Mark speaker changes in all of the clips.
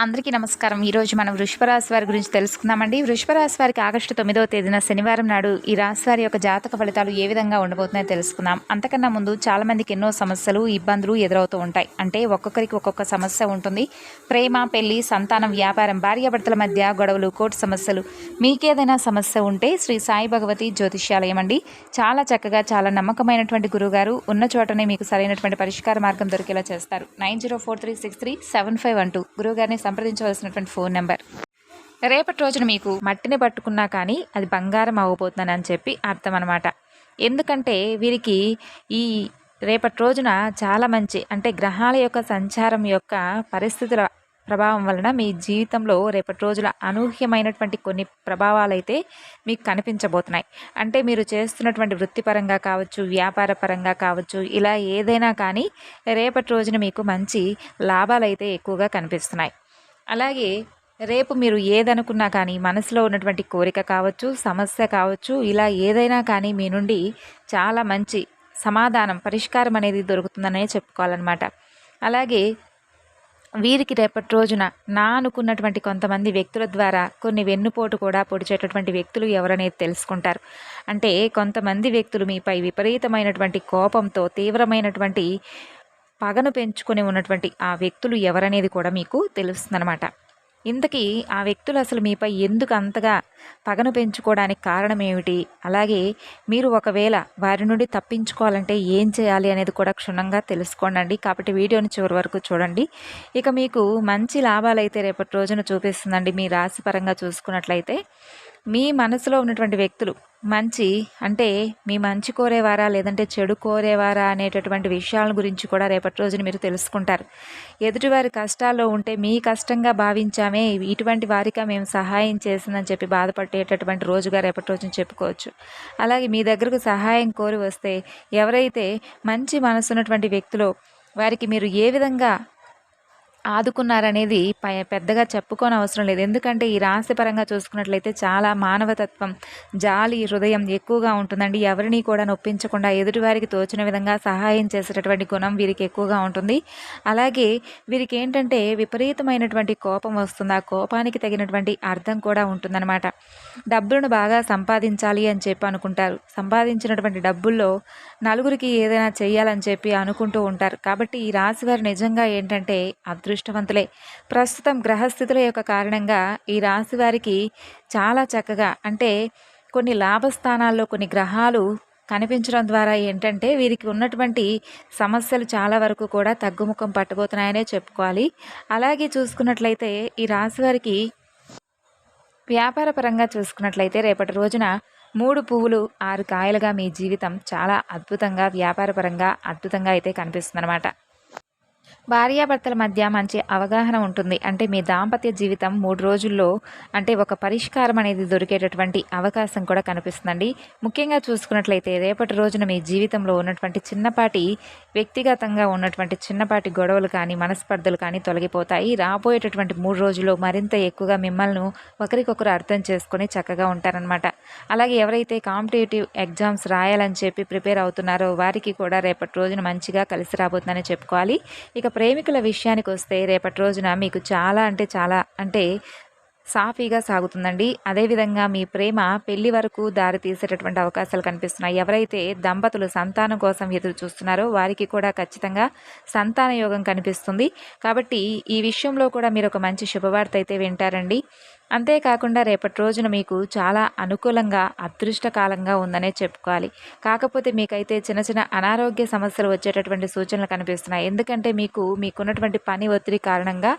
Speaker 1: అందరికీ నమస్కారం. ఈరోజు మనం వృషభరాశి వారి గురించి తెలుసుకుందామండి. వృషభరాశి వారికి ఆగస్టు తొమ్మిదవ తేదీన శనివారం నాడు ఈ రాశి వారి యొక్క జాతక ఫలితాలు ఏ విధంగా ఉండబోతున్నాయో తెలుసుకుందాం. అంతకన్నా ముందు చాలా మందికి ఎన్నో సమస్యలు ఇబ్బందులు ఎదురవుతూ ఉంటాయి. అంటే ఒక్కొక్కరికి ఒక్కొక్క సమస్య ఉంటుంది. ప్రేమ పెళ్ళి సంతానం వ్యాపారం భార్యాభర్తల మధ్య గొడవలు కోర్టు సమస్యలు. మీకేదైనా సమస్య ఉంటే శ్రీ సాయి భగవతి జ్యోతిష్యాలయం అండి చాలా చక్కగా చాలా నమ్మకమైనటువంటి గురుగారు ఉన్న చోటనే మీకు సరైనటువంటి పరిష్కార మార్గం దొరికేలా చేస్తారు. Nine zero four three six three seven five one two గురువుగారిని సంప్రదించవలసినటువంటి ఫోన్ నెంబర్. రేపటి రోజున మీకు మట్టిని పట్టుకున్నా కానీ అది బంగారం అవ్వబోతుందని అని చెప్పి అర్థం అనమాట ఎందుకంటే వీరికి ఈ రేపటి రోజున చాలా మంచి అంటే గ్రహాల యొక్క సంచారం యొక్క పరిస్థితుల ప్రభావం వలన మీ జీవితంలో రేపటి రోజుల అనూహ్యమైనటువంటి కొన్ని ప్రభావాలు అయితే మీకు కనిపించబోతున్నాయి. అంటే మీరు చేస్తున్నటువంటి వృత్తిపరంగా కావచ్చు వ్యాపార పరంగా కావచ్చు ఇలా ఏదైనా కానీ రేపటి రోజున మీకు మంచి లాభాలు అయితే ఎక్కువగా కనిపిస్తున్నాయి. అలాగే రేపు మీరు ఏదనుకున్నా కానీ మనసులో ఉన్నటువంటి కోరిక కావచ్చు సమస్య కావచ్చు ఇలా ఏదైనా కానీ మీ నుండి చాలా మంచి సమాధానం పరిష్కారం అనేది దొరుకుతుందనే చెప్పుకోవాలన్నమాట. అలాగే వీరికి రేపటి రోజున నా అనుకున్నటువంటి కొంతమంది వ్యక్తుల ద్వారా కొన్ని వెన్నుపోటు కూడా పొడిచేటటువంటి వ్యక్తులు ఎవరనేది తెలుసుకుంటారు. అంటే కొంతమంది వ్యక్తులు మీపై విపరీతమైనటువంటి కోపంతో తీవ్రమైనటువంటి పగను పెంచుకొని ఉన్నటువంటి ఆ వ్యక్తులు ఎవరనేది కూడా మీకు తెలుస్తుందనమాట ఇంతకీ ఆ వ్యక్తులు అసలు మీపై ఎందుకు అంతగా పగను పెంచుకోవడానికి కారణం ఏమిటి అలాగే మీరు ఒకవేళ వారి నుండి తప్పించుకోవాలంటే ఏం చేయాలి అనేది కూడా క్షుణ్ణంగా తెలుసుకోండి కాబట్టి వీడియోని చివరి వరకు చూడండి. ఇక మీకు మంచి లాభాలు అయితే రేపటి రోజున చూపిస్తుందండి మీ రాశిపరంగా చూసుకున్నట్లయితే. మీ మనసులో ఉన్నటువంటి వ్యక్తులు మంచి అంటే మీ మంచి కోరేవారా లేదంటే చెడు కోరేవారా అనేటటువంటి విషయాల గురించి కూడా రేపటి రోజున మీరు తెలుసుకుంటారు. ఎదుటివారి కష్టాల్లో ఉంటే మీ కష్టంగా భావించామే ఇటువంటి వారిగా మేము సహాయం చేసిందని చెప్పి బాధపడేటటువంటి రోజుగా రేపటి రోజున చెప్పుకోవచ్చు. అలాగే మీ దగ్గరకు సహాయం కోరి వస్తే ఎవరైతే మంచి మనసున్నటువంటి వ్యక్తులో వారికి మీరు ఏ విధంగా ఆదుకున్నారనేది పెద్దగా చెప్పుకోని అవసరం లేదు. ఎందుకంటే ఈ రాశి పరంగా చూసుకున్నట్లయితే చాలా మానవతత్వం జాలి హృదయం ఎక్కువగా ఉంటుందండి. ఎవరిని కూడా నొప్పించకుండా ఎదుటివారికి తోచిన విధంగా సహాయం చేసేటటువంటి గుణం వీరికి ఎక్కువగా ఉంటుంది. అలాగే వీరికి ఏంటంటే విపరీతమైనటువంటి కోపం వస్తుంది. ఆ కోపానికి తగినటువంటి అర్థం కూడా ఉంటుందన్నమాట. డబ్బులను బాగా సంపాదించాలి అని చెప్పి అనుకుంటారు. సంపాదించినటువంటి డబ్బుల్లో నలుగురికి ఏదైనా చేయాలని చెప్పి అనుకుంటూ ఉంటారు. కాబట్టి ఈ రాశి వారు నిజంగా ఏంటంటే అదృ అదృష్టవంతులే. ప్రస్తుతం గ్రహస్థితుల యొక్క కారణంగా ఈ రాశి వారికి చాలా చక్కగా అంటే కొన్ని లాభస్థానాల్లో కొన్ని గ్రహాలు కనిపించడం ద్వారా ఏంటంటే వీరికి ఉన్నటువంటి సమస్యలు చాలా వరకు కూడా తగ్గుముఖం పట్టబోతున్నాయనే చెప్పుకోవాలి. అలాగే చూసుకున్నట్లయితే ఈ రాశి వారికి వ్యాపార పరంగా చూసుకున్నట్లయితే రేపటి రోజున మూడు పువ్వులు ఆరు కాయలుగా మీ జీవితం చాలా అద్భుతంగా వ్యాపారపరంగా అద్భుతంగా అయితే కనిపిస్తుందన్నమాట. భార్యాభర్తల మధ్య మంచి అవగాహన ఉంటుంది. అంటే మీ దాంపత్య జీవితం మూడు రోజుల్లో అంటే ఒక పరిష్కారం అనేది దొరికేటటువంటి అవకాశం కూడా కనిపిస్తుందండి. ముఖ్యంగా చూసుకున్నట్లయితే రేపటి రోజున మీ జీవితంలో ఉన్నటువంటి చిన్నపాటి వ్యక్తిగతంగా ఉన్నటువంటి చిన్నపాటి గొడవలు కానీ మనస్పర్ధలు కానీ తొలగిపోతాయి. రాబోయేటటువంటి మూడు రోజుల్లో మరింత ఎక్కువగా మిమ్మల్ని ఒకరికొకరు అర్థం చేసుకొని చక్కగా ఉంటారనమాట అలాగే ఎవరైతే కాంపిటేటివ్ ఎగ్జామ్స్ రాయాలని చెప్పి ప్రిపేర్ అవుతున్నారో వారికి కూడా రేపటి రోజున మంచిగా కలిసి రాబోతుందని చెప్పుకోవాలి. ఇక ప్రేమికుల విషయానికి వస్తే రేపటి రోజున మీకు చాలా అంటే చాలా అంటే సాఫీగా సాగుతుందండి. అదేవిధంగా మీ ప్రేమ పెళ్ళి వరకు దారి తీసేటటువంటి అవకాశాలు కనిపిస్తున్నాయి. ఎవరైతే దంపతులు సంతానం కోసం ఎదురు చూస్తున్నారో వారికి కూడా ఖచ్చితంగా సంతాన యోగం కనిపిస్తుంది. కాబట్టి ఈ విషయంలో కూడా మీరు ఒక మంచి శుభవార్త అయితే వింటారండి. అంతేకాకుండా రేపటి రోజున మీకు చాలా అనుకూలంగా అదృష్టకాలంగా ఉందనే చెప్పుకోవాలి. కాకపోతే మీకైతే చిన్న చిన్న అనారోగ్య సమస్యలు వచ్చేటటువంటి సూచనలు కనిపిస్తున్నాయి. ఎందుకంటే మీకు మీకున్నటువంటి పని ఒత్తిడి కారణంగా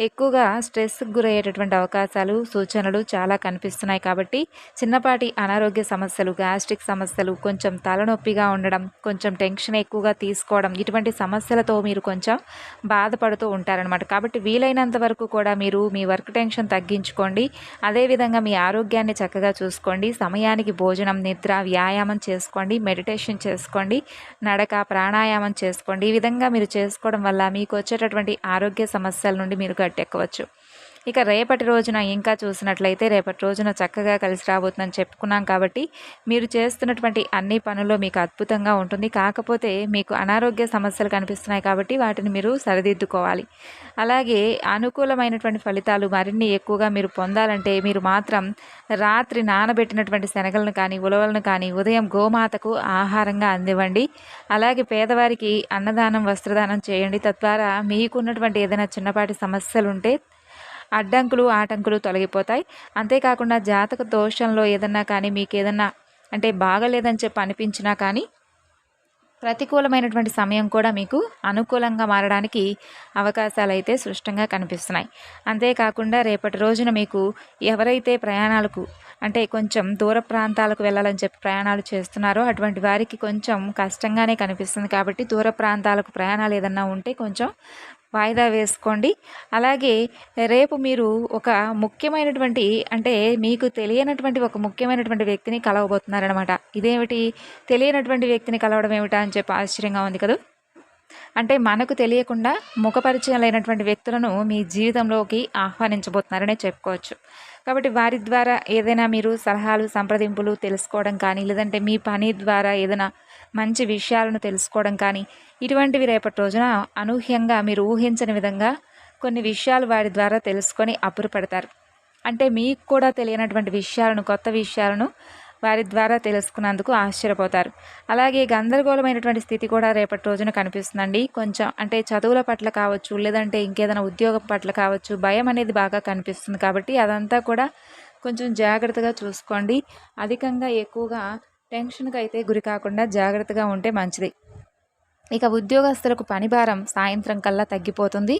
Speaker 1: ఎక్కువగా స్ట్రెస్కి గురయ్యేటటువంటి అవకాశాలు సూచనలు చాలా కనిపిస్తున్నాయి. కాబట్టి చిన్నపాటి అనారోగ్య సమస్యలు గ్యాస్ట్రిక్ సమస్యలు కొంచెం తలనొప్పిగా ఉండడం కొంచెం టెన్షన్ ఎక్కువగా తీసుకోవడం ఇటువంటి సమస్యలతో మీరు కొంచెం బాధపడుతూ ఉంటారనమాట కాబట్టి వీలైనంత వరకు కూడా మీరు మీ వర్క్ టెన్షన్ తగ్గించుకోండి. అదేవిధంగా మీ ఆరోగ్యాన్ని చక్కగా చూసుకోండి. సమయానికి భోజనం నిద్ర వ్యాయామం చేసుకోండి. మెడిటేషన్ చేసుకోండి. నడక ప్రాణాయామం చేసుకోండి. ఈ విధంగా మీరు చేసుకోవడం వల్ల మీకు వచ్చేటటువంటి ఆరోగ్య సమస్యల నుండి మీరు గట్టెక్కవచ్చు. ఇక రేపటి రోజున ఇంకా చూసినట్లయితే రేపటి రోజున చక్కగా కలిసి రాబోతుందని చెప్పుకున్నాం కాబట్టి మీరు చేస్తున్నటువంటి అన్ని పనుల్లో మీకు అద్భుతంగా ఉంటుంది. కాకపోతే మీకు అనారోగ్య సమస్యలు కనిపిస్తున్నాయి కాబట్టి వాటిని మీరు సరిదిద్దుకోవాలి. అలాగే అనుకూలమైనటువంటి ఫలితాలు మరిన్ని ఎక్కువగా మీరు పొందాలంటే మీరు మాత్రం రాత్రి నానబెట్టినటువంటి శనగలను కానీ ఉలవలను కానీ ఉదయం గోమాతకు ఆహారంగా అందివ్వండి. అలాగే పేదవారికి అన్నదానం వస్త్రదానం చేయండి. తద్వారా మీకున్నటువంటి ఏదైనా చిన్నపాటి సమస్యలు ఉంటే అడ్డంకులు ఆటంకులు తొలగిపోతాయి. అంతేకాకుండా జాతక దోషంలో ఏదన్నా కానీ మీకు ఏదన్నా అంటే బాగలేదని చెప్పి అనిపించినా కానీ ప్రతికూలమైనటువంటి సమయం కూడా మీకు అనుకూలంగా మారడానికి అవకాశాలు అయితే స్పష్టంగా కనిపిస్తున్నాయి. అంతేకాకుండా రేపటి రోజున మీకు ఎవరైతే ప్రయాణాలకు అంటే కొంచెం దూర ప్రాంతాలకు వెళ్ళాలని చెప్పి ప్రయాణాలు చేస్తున్నారో అటువంటి వారికి కొంచెం కష్టంగానే కనిపిస్తుంది కాబట్టి దూర ప్రాంతాలకు ప్రయాణాలు ఏదన్నా ఉంటే కొంచెం వాయిదా వేసుకోండి. అలాగే రేపు మీరు ఒక ముఖ్యమైనటువంటి అంటే మీకు తెలియనటువంటి ఒక ముఖ్యమైనటువంటి వ్యక్తిని కలవబోతున్నారనమాట ఇదేమిటి? తెలియనటువంటి వ్యక్తిని కలవడం ఏమిటా అని చెప్పి ఆశ్చర్యంగా ఉంది కదా? అంటే మనకు తెలియకుండా ముఖపరిచయం లేనటువంటి వ్యక్తులను మీ జీవితంలోకి ఆహ్వానించబోతున్నారనే చెప్పుకోవచ్చు. కాబట్టి వారి ద్వారా ఏదైనా మీరు సలహాలు సంప్రదింపులు తెలుసుకోవడం కానీ లేదంటే మీ పని ద్వారా ఏదైనా మంచి విషయాలను తెలుసుకోవడం కానీ ఇటువంటివి రేపటి రోజున అనూహ్యంగా మీరు ఊహించని విధంగా కొన్ని విషయాలు వారి ద్వారా తెలుసుకొని అప్పురపడతారు అంటే మీకు కూడా తెలియనటువంటి విషయాలను కొత్త విషయాలను వారి ద్వారా తెలుసుకున్నందుకు ఆశ్చర్యపోతారు. అలాగే గందరగోళమైనటువంటి స్థితి కూడా రేపటి రోజున కనిపిస్తుందండి. కొంచెం అంటే చదువుల పట్ల కావచ్చు లేదంటే ఇంకేదైనా ఉద్యోగం పట్ల కావచ్చు భయం అనేది బాగా కనిపిస్తుంది కాబట్టి అదంతా కూడా కొంచెం జాగ్రత్తగా చూసుకోండి. అధికంగా ఎక్కువగా టెన్షన్కి అయితే గురి కాకుండా జాగ్రత్తగా ఉంటే మంచిది. ఇక ఉద్యోగస్తులకు పని భారం సాయంత్రం కల్లా తగ్గిపోతుంది.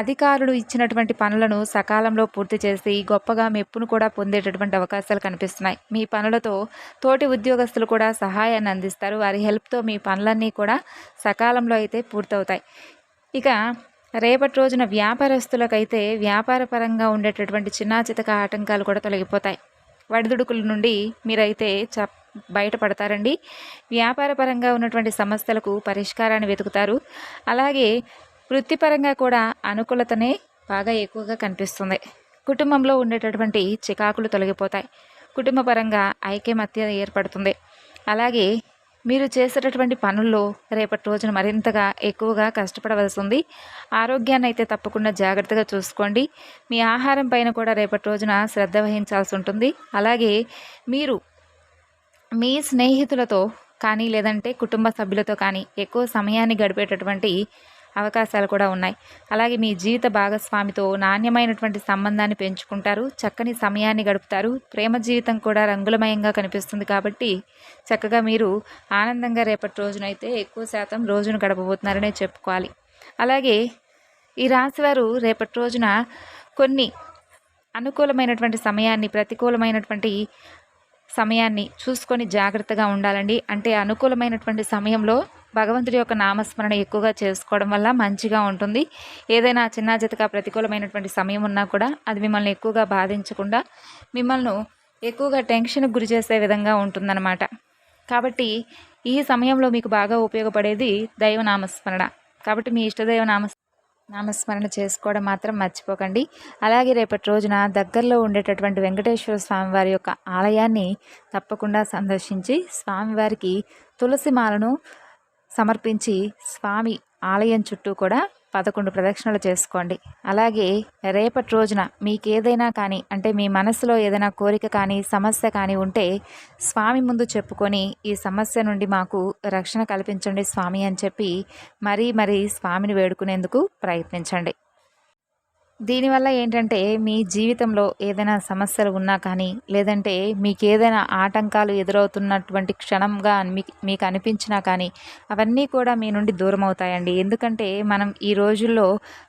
Speaker 1: అధికారులు ఇచ్చినటువంటి పనులను సకాలంలో పూర్తి చేసి గొప్పగా మెప్పును కూడా పొందేటటువంటి అవకాశాలు కనిపిస్తున్నాయి. మీ పనులతో తోటి ఉద్యోగస్తులు కూడా సహాయాన్ని అందిస్తారు. వారి హెల్ప్తో మీ పనులన్నీ కూడా సకాలంలో అయితే పూర్తవుతాయి. ఇక రేపటి రోజున వ్యాపారస్తులకైతే వ్యాపారపరంగా ఉండేటటువంటి చిన్న చితక ఆటంకాలు కూడా తొలగిపోతాయి. వడిదుడుకుల నుండి మీరైతే చ బయటపడతారండి. వ్యాపారపరంగా ఉన్నటువంటి సమస్యలకు పరిష్కారాన్ని వెతుకుతారు. అలాగే వృత్తిపరంగా కూడా అనుకూలతనే బాగా ఎక్కువగా కనిపిస్తుంది. కుటుంబంలో ఉండేటటువంటి చికాకులు తొలగిపోతాయి. కుటుంబపరంగా ఐక్యమత్య ఏర్పడుతుంది. అలాగే మీరు చేసేటటువంటి పనుల్లో రేపటి రోజున మరింతగా ఎక్కువగా కష్టపడవలసి ఉంది. ఆరోగ్యాన్ని అయితే తప్పకుండా జాగ్రత్తగా చూసుకోండి. మీ ఆహారం పైన కూడా రేపటి రోజున శ్రద్ధ వహించాల్సి ఉంటుంది. అలాగే మీరు మీ స్నేహితులతో కానీ లేదంటే కుటుంబ సభ్యులతో కానీ ఎక్కువ సమయాన్ని గడిపేటటువంటి అవకాశాలు కూడా ఉన్నాయి. అలాగే మీ జీవిత భాగస్వామితో నాణ్యమైనటువంటి సంబంధాన్ని పెంచుకుంటారు. చక్కని సమయాన్ని గడుపుతారు. ప్రేమ జీవితం కూడా రంగులమయంగా కనిపిస్తుంది కాబట్టి చక్కగా మీరు ఆనందంగా రేపటి రోజునైతే ఎక్కువ శాతం రోజును గడపబోతున్నారనే చెప్పుకోవాలి. అలాగే ఈ రాశివారు రేపటి రోజున కొన్ని అనుకూలమైనటువంటి సమయాన్ని ప్రతికూలమైనటువంటి సమయాన్ని చూసుకొని జాగ్రత్తగా ఉండాలండి. అంటే అనుకూలమైనటువంటి సమయంలో భగవంతుడి యొక్క నామస్మరణ ఎక్కువగా చేసుకోవడం వల్ల మంచిగా ఉంటుంది. ఏదైనా చిన్న జతగా ప్రతికూలమైనటువంటి సమయం ఉన్నా కూడా అది మిమ్మల్ని ఎక్కువగా బాధించకుండా మిమ్మల్ని ఎక్కువగా టెన్షన్కి గురి చేసే విధంగా ఉంటుందన్నమాట. కాబట్టి ఈ సమయంలో మీకు బాగా ఉపయోగపడేది దైవనామస్మరణ. కాబట్టి మీ ఇష్టదైవ నామస్ నామస్మరణ చేసుకోవడం మాత్రం మర్చిపోకండి. అలాగే రేపటి రోజున దగ్గరలో ఉండేటటువంటి వెంకటేశ్వర స్వామివారి యొక్క ఆలయాన్ని తప్పకుండా సందర్శించి స్వామివారికి తులసి మాలను సమర్పించి స్వామి ఆలయం చుట్టూ కూడా పదకొండు ప్రదక్షిణలు చేసుకోండి. అలాగే రేపటి రోజున మీకు ఏదైనా కానీ అంటే మీ మనసులో ఏదైనా కోరిక కానీ సమస్య కానీ ఉంటే స్వామి ముందు చెప్పుకొని ఈ సమస్య నుండి మాకు రక్షణ కల్పించండి స్వామి అని చెప్పి మరీ మరీ స్వామిని వేడుకునేందుకు ప్రయత్నించండి. దీనివల్ల ఏంటంటే మీ జీవితంలో ఏదైనా సమస్యలు ఉన్నా కానీ లేదంటే మీకు ఏదైనా ఆటంకాలు ఎదురవుతున్నటువంటి క్షణంగా మీకు మీకు అనిపించినా కానీ అవన్నీ కూడా మీ నుండి దూరం అవుతాయండి ఎందుకంటే మనం ఈ రోజుల్లో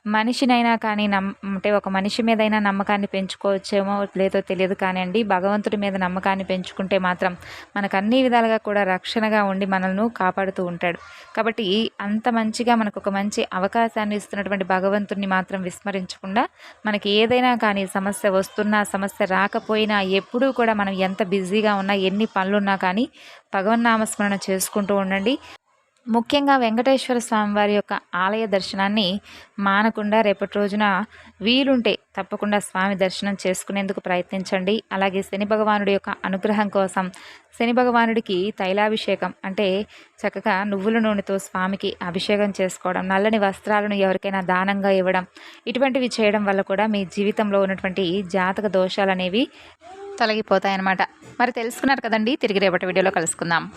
Speaker 1: మనిషినైనా కానీ నమ్ అంటే ఒక మనిషి మీదైనా నమ్మకాన్ని పెంచుకోవచ్చేమో లేదో తెలియదు కానీ అండి భగవంతుడి మీద నమ్మకాన్ని పెంచుకుంటే మాత్రం మనకు అన్ని విధాలుగా కూడా రక్షణగా ఉండి మనల్ని కాపాడుతూ ఉంటాడు. కాబట్టి అంత మంచిగా మనకు ఒక మంచి అవకాశాన్ని ఇస్తున్నటువంటి భగవంతుడిని మాత్రం విస్మరించకుండా కూడా మనకి ఏదైనా కానీ సమస్య వస్తున్నా సమస్య రాకపోయినా ఎప్పుడూ కూడా మనం ఎంత బిజీగా ఉన్నా ఎన్ని పనులున్నా కానీ భగవన్నామస్మరణ చేసుకుంటూ ఉండండి. ముఖ్యంగా వెంకటేశ్వర స్వామి వారి యొక్క ఆలయ దర్శనాన్ని మానకుండా రేపటి రోజున వీలుంటే తప్పకుండా స్వామి దర్శనం చేసుకునేందుకు ప్రయత్నించండి. అలాగే శని భగవానుడి యొక్క అనుగ్రహం కోసం శని భగవానుడికి తైలాభిషేకం అంటే చక్కగా నువ్వుల నూనెతో స్వామికి అభిషేకం చేసుకోవడం నల్లని వస్త్రాలను ఎవరికైనా దానంగా ఇవ్వడం ఇటువంటివి చేయడం వల్ల కూడా మీ జీవితంలో ఉన్నటువంటి జాతక దోషాలు అనేవి తొలగిపోతాయన్నమాట. మరి తెలుసుకున్నారు కదండి తిరిగి రేపటి వీడియోలో కలుసుకుందాం.